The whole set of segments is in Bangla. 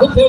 Allahu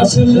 আসলে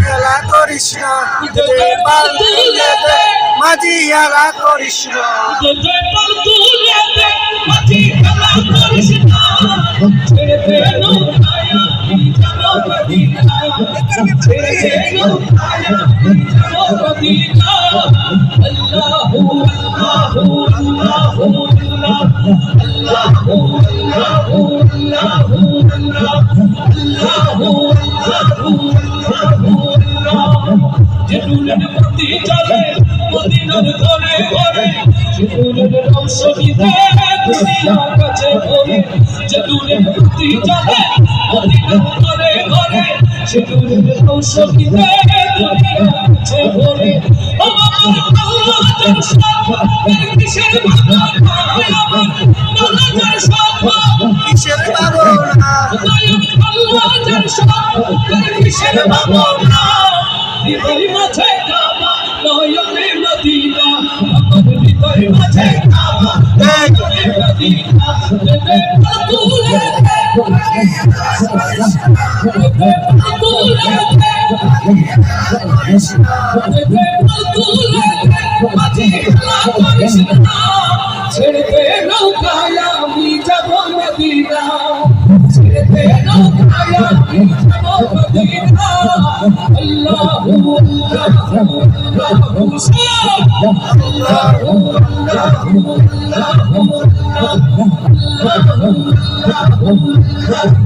খেলা করিস না মাঝি খেলা করিস করিস না চলে মদিনার ঘরে চলে মদিনার ঘরে ঘরে ঔষধিতে আছে ভরে কিসের কিসের বাবনা কিসের বাবনা মাঝে নয়নে নদীরা ভিতরে মাঝে করিস ছেড়ে নৌকায় আমি যাব মদিনা ছেড়ে নৌকায় আমি যাব মদিনা আল্লাহু আল্লাহু আল্লাহু আল্লাহু আল্লাহু